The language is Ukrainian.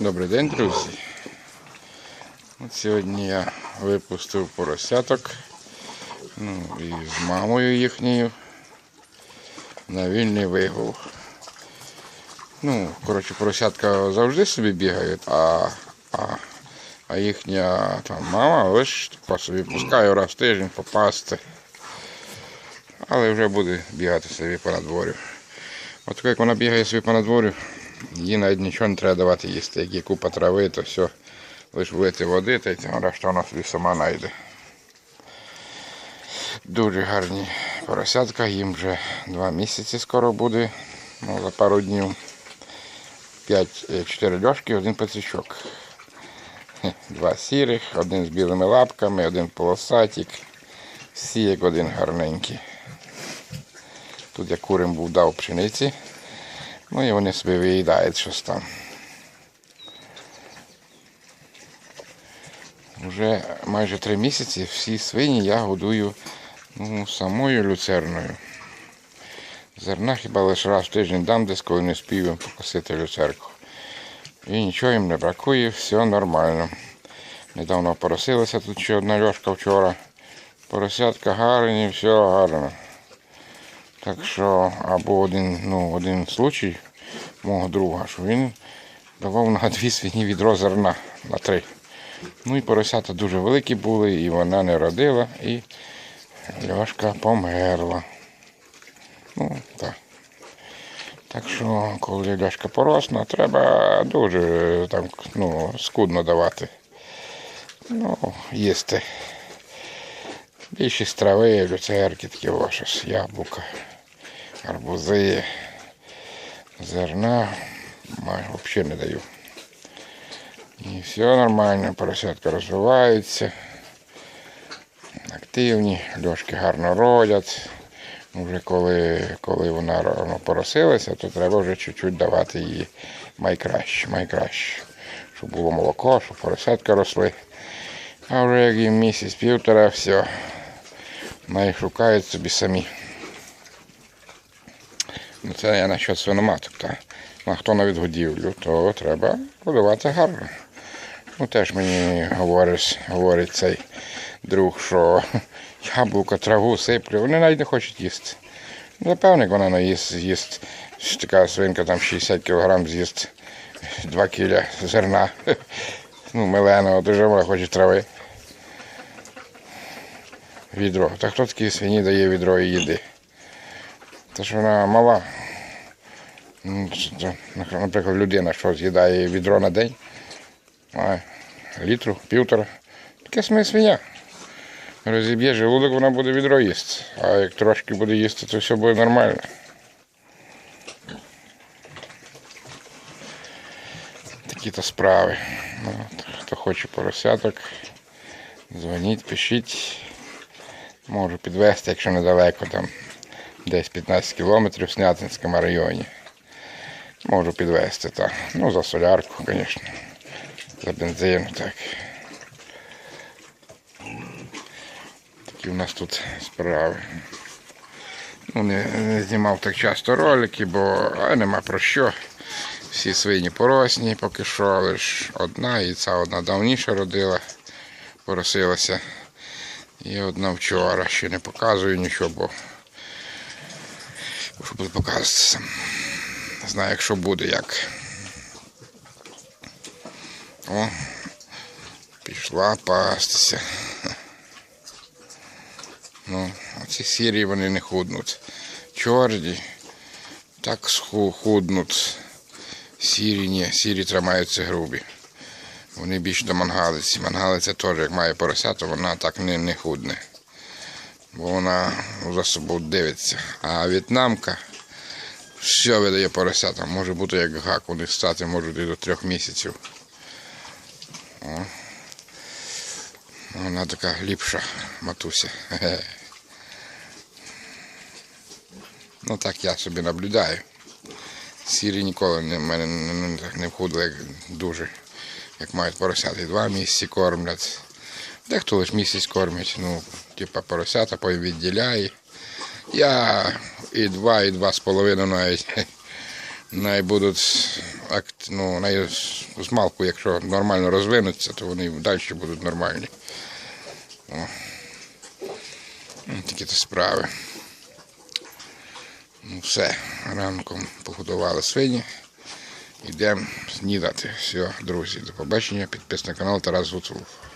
Добрий день, друзі. От сьогодні я випустив поросяток ну, і з мамою їхньою на вільний вигул. Ну, коротше, поросятка завжди собі бігають, а, а, а їхня там мама лише собі пускає раз в тиждень попасти. Але вже буде бігати собі по надворю. От як вона бігає собі по надворю, їй навіть нічого не треба давати їсти. Як є купа трави, то все, лише влити води, та й там решта вона собі сама знайде. Дуже гарні поросятка, їм вже два місяці скоро буде, ну, за пару днів. П'ять, е, чотири льошки, один пацючок. Два сірих, один з білими лапками, один полосатик. Всі як один гарненький. Тут я курим був дав пшениці. Ну і вони собі виїдають щось там. Вже майже три місяці всі свині я годую ну, самою люцерною. Зерна хіба лише раз в тиждень дам десь, коли не спію покосити люцерку. І нічого їм не бракує, все нормально. Недавно поросилася тут ще одна льошка вчора. Поросятка гарні, все гарно. Так що, або один, ну, один случай мого друга, що він давав на дві свині відро зерна на три. Ну і поросята дуже великі були, і вона не родила, і Льошка померла. Ну, так. Так що, коли Льошка поросла, треба дуже там, ну, скудно давати. Ну, їсти. Більшість трави, люцерки, такі щось, яблука, арбузи, зерна взагалі не даю. І все нормально, поросятка розвиваються, активні, льошки гарно родять. Вже коли, коли вона ро- поросилася, то треба вже чуть-чуть давати їй майкраще, майкраще. Щоб було молоко, щоб поросятка росли. А вже як їм місяць-півтора, все. Вони шукають собі самі. Ну, це я насчет свиноматок. Та. Ну, А хто на відгодівлю, то треба годувати гарно. Ну, теж мені говорить, говорить цей друг, що яблука, траву сиплю, вони навіть не хочуть їсти. Ну, Напевно, як вона наїсть, з'їсть, така свинка там 60 кг з'їсть 2 кіля зерна. Ну, миленого, дуже вона хоче трави. Відро. Та хто такій свині дає відро і їди? Та ж вона мала. Ну, Наприклад, людина, що з'їдає відро на день, літру, півтора. Таке саме свиня. Розіб'є желудок, вона буде відро їсти. А як трошки буде їсти, то все буде нормально. Такі-то справи. Ну, хто хоче поросяток, дзвоніть, пишіть. Можу підвезти, якщо недалеко, там десь 15 кілометрів в Снятинському районі. Можу підвезти, так. Ну, за солярку, звісно. За бензин, так. Такі у нас тут справи. Ну, не, не знімав так часто ролики, бо а, нема про що. Всі свині поросні поки що, лише одна, і ця одна давніше родила, поросилася. І одна вчора ще не показую нічого, бо що буду показувати сам. Не знаю, якщо буде як. О, пішла пастися. Ну, оці сірі вони не худнуть. Чорні так худнуть. Сірі ні, сірі тримаються грубі. Вони більш до мангалиці. Мангалиця теж, як має порося, то вона так не, не худне. Бо вона за собою дивиться. А в'єтнамка все видає поросята. Може бути як гак, вони стати можуть і до трьох місяців. О. Вона така ліпша матуся. Ну так я собі наблюдаю. Сірі ніколи в мене не, входили дуже, як мають поросята. І два місяці кормлять. Дехто лише місяць кормить, ну, типа поросята, потім відділяє. Я і два, і два з половиною навіть, навіть будуть ну, на змалку, якщо нормально розвинуться, то вони далі будуть нормальні. О. Ну, Такі то справи. Ну все, ранком погодували свині. Йдемо снідати. Все, друзі, до побачення. Підписуйтесь на канал Тарас Гуцулов.